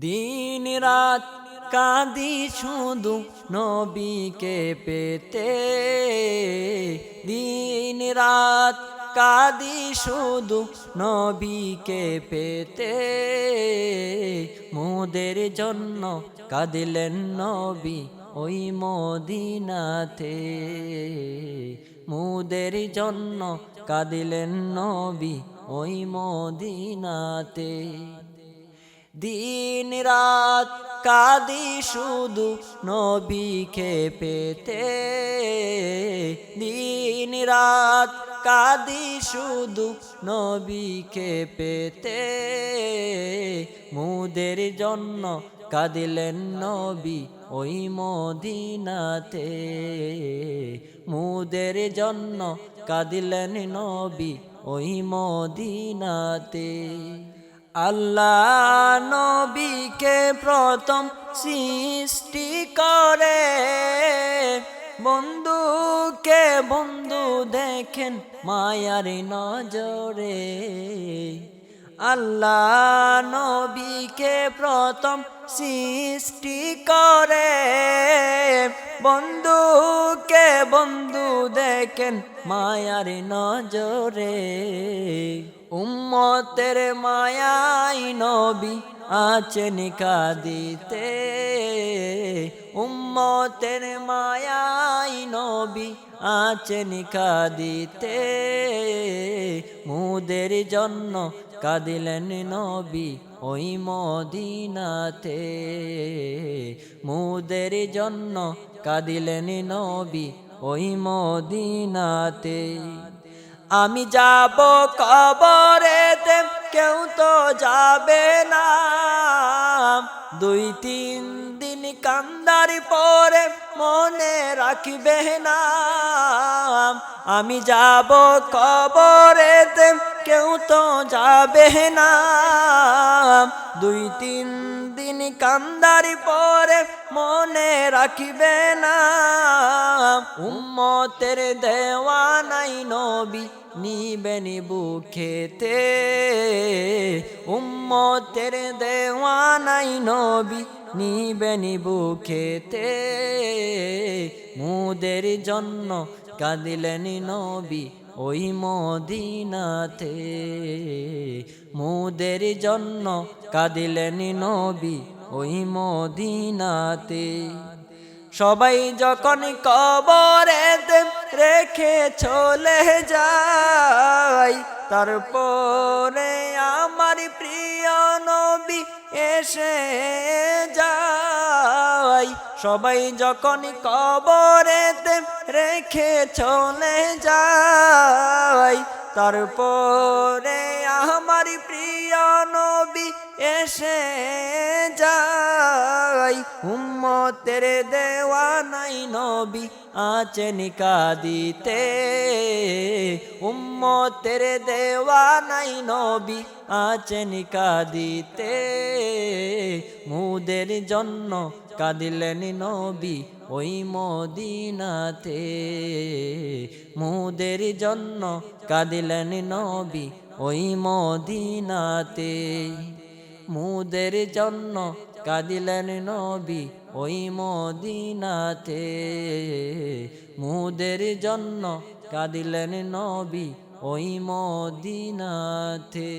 দিন রাত কাঁদি শুধু নবীকে পেতে। দিন রাত কাঁদি শুধু নবীকে পেতে। মোদের জন্য কাঁদিলেন নবী ওই মদিনাতে। মুদের জন্য কাঁদিলেন নবী ওই মদিনাতে। দিন রাত কাদি শুধু নবীকে পেতে। দিন রাত কাদি শুধু নবীকে পেতে। মুদের জন্য কাঁদিলেন নবী ওই মদিনাতে। মুদের জন্য কাঁদিলেন নবী ওই মদিনাতে। আল্লাহ নবীকে প্রথম সৃষ্টি করে। বন্ধুকে বন্ধু দেখেন মায়ার নজরে। আল্লাহ নবীকে প্রথম সৃষ্টি করে। বন্ধুকে বন্ধু দেখেন মায়ার নজরে। উম্মতের মায়াই নবী আছেন কাদিতে। উম্মতের মায়াই নবী আছেন কাদিতে মুদের জন্য কাঁদিলেন নবী ওই মদিনাতে। মুদের জন্য কাঁদিলেন নবী ওই মদিনাতে। আমি যাব কবরেতে, কেউ তো যাবে না। দুই, তিন কান্দার পরে মনে রাখিবে না। আমি যাব কবরেতে কেউ তো যাবে না। দুই তিন দিন কান্দার পরে মনে রাখিবে না। উম্মতের দেওয়া নাই নবী, নিবেন বুকেতে। উম্মতের দেওয়া নাই নবী, নিবেন বুকেতে। মুদের জন্য কাঁদিলেন নবী ওই মদিনাতে মুদের জন্য কাঁদিলেন নবী, ওই মদিনাতে। সবাই যখন কবরেতে রেখে চলে যায়, তারপরে আমার প্রিয় নবী এসে যায়। সবাই যখন কবরেতে রেখে চলে যায় তারপরে আমার প্রিয় নবী এসে যায়। উম্মতের দেওয়া নাই নবী আছেন কাদিতে উম্মতের দেওয়া নাই নবী আছেন কাদিতে মুদের জন্য কাঁদিলেন নবী ওই মদিনাতে মুদের জন্য কাঁদিলেন নবী ওই মদিনাতে মুদের জন্য কাঁদিলেন নবী ওই মদিনাতে। মুদের জন্য কাঁদিলেন নবী ওই মদিনাতে।